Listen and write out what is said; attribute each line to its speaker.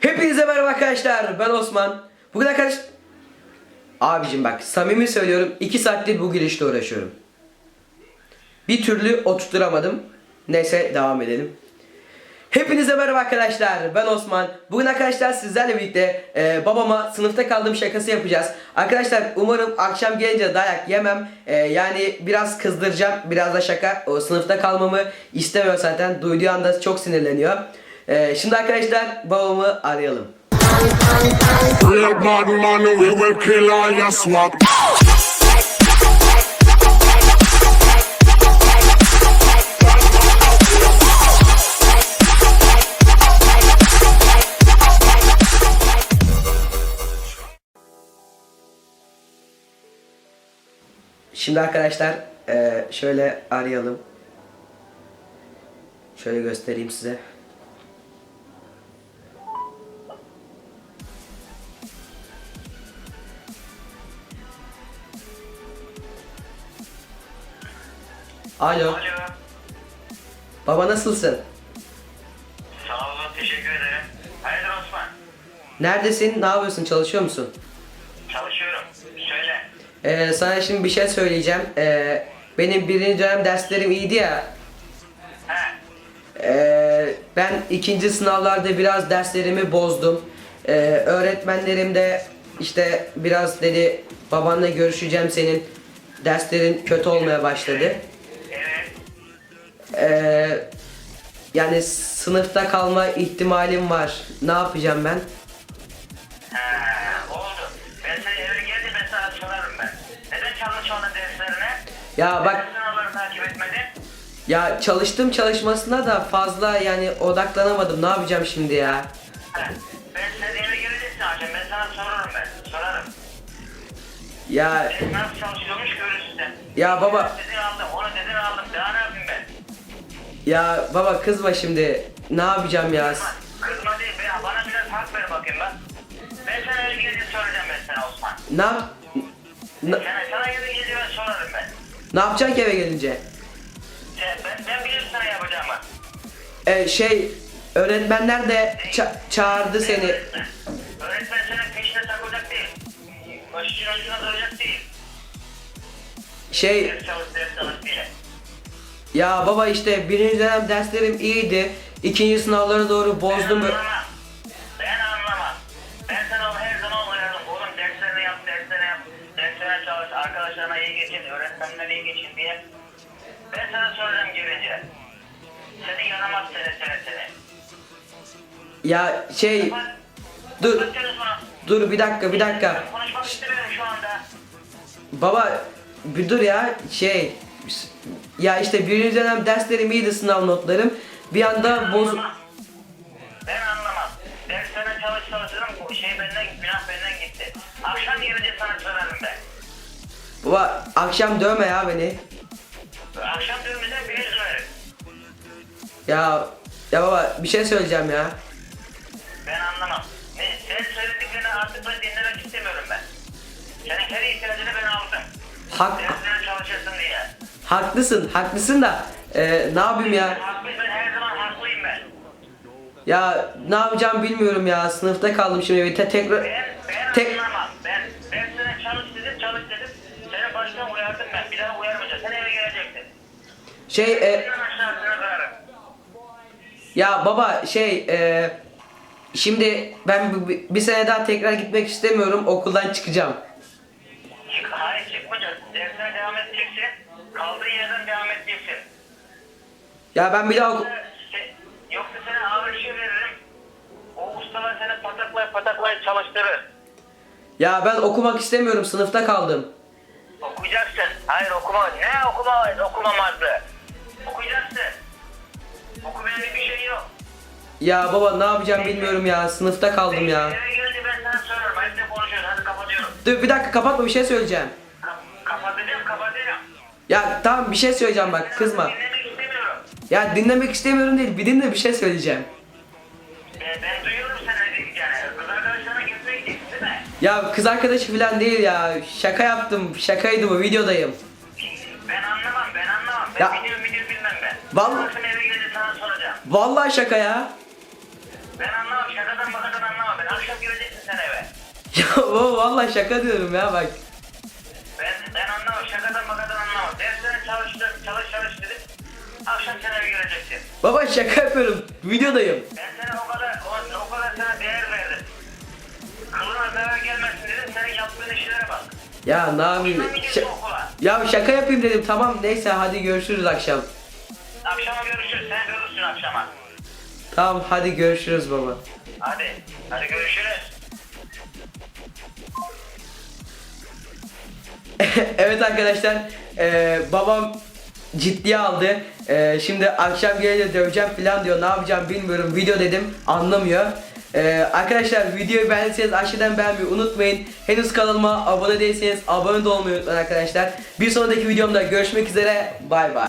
Speaker 1: Hepinize merhaba arkadaşlar. Ben Osman. Bugün arkadaş... Abicim bak samimi söylüyorum 2 saattir bu girişle uğraşıyorum. Bir türlü oturtturamadım. Neyse devam edelim. Hepinize merhaba arkadaşlar. Ben Osman. Bugün arkadaşlar sizlerle birlikte e, babama sınıfta kaldığım şakası yapacağız. Arkadaşlar umarım akşam gelince dayak yemem. E, yani biraz kızdıracağım. Biraz da şaka. O sınıfta kalmamı istemiyor zaten. Duyduğu anda çok sinirleniyor. E, şimdi arkadaşlar babamı arayalım. Şimdi arkadaşlar e, şöyle arayalım. Şöyle göstereyim size. Alo.
Speaker 2: Alo.
Speaker 1: Baba nasılsın?
Speaker 2: Sağ olun, teşekkür ederim. Hayırdır Osman?
Speaker 1: Neredesin? Ne yapıyorsun? Çalışıyor musun?
Speaker 2: Çalışıyorum. Söyle.
Speaker 1: Ee, sana şimdi bir şey söyleyeceğim. Ee, benim birinci dönem derslerim iyiydi ya.
Speaker 2: He.
Speaker 1: Ee, ben ikinci sınavlarda biraz derslerimi bozdum. Ee, öğretmenlerim de işte biraz dedi babanla görüşeceğim senin derslerin kötü olmaya başladı. Ee, yani sınıfta kalma ihtimalim var. Ne yapacağım ben?
Speaker 2: He, oldu. Ben seni eve geldim, ben sana sorarım ben. Neden çalışmadın derslerine?
Speaker 1: Ya bak
Speaker 2: Neden sınavları takip etmedin?
Speaker 1: ya çalıştım çalışmasına da fazla yani odaklanamadım. Ne yapacağım şimdi ya?
Speaker 2: Ben seni eve geleceksin akşam, ben sana sorarım ben. Sorarım.
Speaker 1: Ya
Speaker 2: nasıl çalışıyormuş görürsün sen.
Speaker 1: Ya baba-
Speaker 2: dedin aldım.
Speaker 1: Ya baba kızma şimdi. Ne yapacağım ya?
Speaker 2: Kızma, değil, be, bana biraz hak ver bakayım ben. Ben sana eve gelince soracağım ben sana Osman.
Speaker 1: Ne yap ne,
Speaker 2: Sana, sana eve gelince ben sorarım ben.
Speaker 1: ne yapacaksın ki eve gelince?
Speaker 2: Sen, ben, ben bilirim sana yapacağımı.
Speaker 1: Ee, şey öğretmenler de ça- çağırdı seni.
Speaker 2: Öğretmen senin peşine takılacak değil. Başının ucuna duracak değil.
Speaker 1: Şey
Speaker 2: Ders çalış, ders çalış diye.
Speaker 1: Ya baba işte birinci dönem derslerim iyiydi. İkinci sınavlara doğru bozdum.
Speaker 2: Ben anlamam. Ben anlamam. Ben sana her zaman uyardım. Oğlum derslerini yap, derslerini yap. Derslerine çalış, arkadaşlarına iyi geçin, öğretmenlerine iyi geçin diye. Ben sana soracağım gelince. Seni yanamaz seni seni seni.
Speaker 1: Ya şey
Speaker 2: Bak,
Speaker 1: dur dur bir dakika bir dakika.
Speaker 2: Konuşmak istemiyorum şu anda.
Speaker 1: Baba bir dur ya şey ya işte birinci dönem derslerim iyiydi sınav notlarım. Bir anda boz.
Speaker 2: Ben anlamam. Derslerine çalış çalışırım. Bu şey benden, günah benden gitti. Akşam gelince sana sorarım ben.
Speaker 1: baba akşam dövme ya beni.
Speaker 2: Akşam dönmeden bir yüz.
Speaker 1: Ya ya baba bir şey söyleyeceğim ya.
Speaker 2: Ben anlamam. Ne, sen söylediklerini artık ben dinlemek istemiyorum ben. Senin her ihtiyacını ben aldım.
Speaker 1: Hak
Speaker 2: Derslerine.
Speaker 1: Haklısın haklısın da e, ne yapayım ya?
Speaker 2: Haklı, ben her zaman haklıyım ben.
Speaker 1: Ya ne yapacağım bilmiyorum ya. Sınıfta kaldım şimdi. Te tekrar
Speaker 2: Ben, ben
Speaker 1: tek
Speaker 2: anlamam. Ben, ben sana çalış dedim, çalış dedim. Seni baştan uyardım ben. Bir daha uyarmayacağım. Sen eve gelecektin.
Speaker 1: şey e,
Speaker 2: Senin
Speaker 1: ya baba şey e, şimdi ben bir sene daha tekrar gitmek istemiyorum. Okuldan çıkacağım. Ya ben bir daha
Speaker 2: Se- Yoksa sana ağır işe veririm. O ustalar seni pataklay pataklay çalıştırır.
Speaker 1: ya ben okumak istemiyorum. Sınıfta kaldım.
Speaker 2: Okuyacaksın. Hayır okuma. Ne okuma okumamazdı? Okuyacaksın. Okumayan bir şey yok.
Speaker 1: Ya baba ne yapacağım bilmiyorum ya. Sınıfta kaldım ya.
Speaker 2: Eve gelince ben sana sorarım. Hadi konuşuyoruz. Hadi kapatıyorum.
Speaker 1: Dur bir dakika kapatma bir şey söyleyeceğim.
Speaker 2: Ka- kapatacağım kapatacağım.
Speaker 1: Ya tamam bir şey söyleyeceğim bak kızma.
Speaker 2: İstemiyorum.
Speaker 1: Ya dinlemek istemiyorum değil. Bir dinle bir şey söyleyeceğim.
Speaker 2: Ben, ben duyuyorum seni yani. Kız arkadaşlarına gitmeye değil mi?
Speaker 1: Ya kız arkadaşı falan değil ya. Şaka yaptım. Şakaydı bu videodayım.
Speaker 2: Ben anlamam ben anlamam. Ben
Speaker 1: Ya-
Speaker 2: biliyorum biliyorum bilmem ben.
Speaker 1: Vallahi-
Speaker 2: Nasıl eve gelince sana soracağım.
Speaker 1: Vallahi şaka ya.
Speaker 2: Ben anlamam şakadan bakadan anlamam.
Speaker 1: Ya baba vallahi şaka diyorum ya bak.
Speaker 2: Akşam sen eve geleceksin.
Speaker 1: Baba şaka yapıyorum. Videodayım.
Speaker 2: Ben sana o kadar, o, o kadar sana değer verdim. Kılına zarar gelmesin dedim. Senin yaptığın işlere bak.
Speaker 1: Ya ne yapayım? Ş- ya şaka yapayım dedim. Tamam neyse hadi görüşürüz akşam.
Speaker 2: Akşama görüşürüz. Sen görürsün akşama.
Speaker 1: Tamam hadi görüşürüz baba.
Speaker 2: Hadi. Hadi görüşürüz.
Speaker 1: evet arkadaşlar eee, babam ciddiye aldı. Eee, şimdi akşam gelince döveceğim falan diyor. Ne yapacağım bilmiyorum. Video dedim anlamıyor. Eee, arkadaşlar videoyu beğendiyseniz aşağıdan beğenmeyi unutmayın. Henüz kanalıma abone değilseniz abone de olmayı unutmayın arkadaşlar. Bir sonraki videomda görüşmek üzere. Bay bay.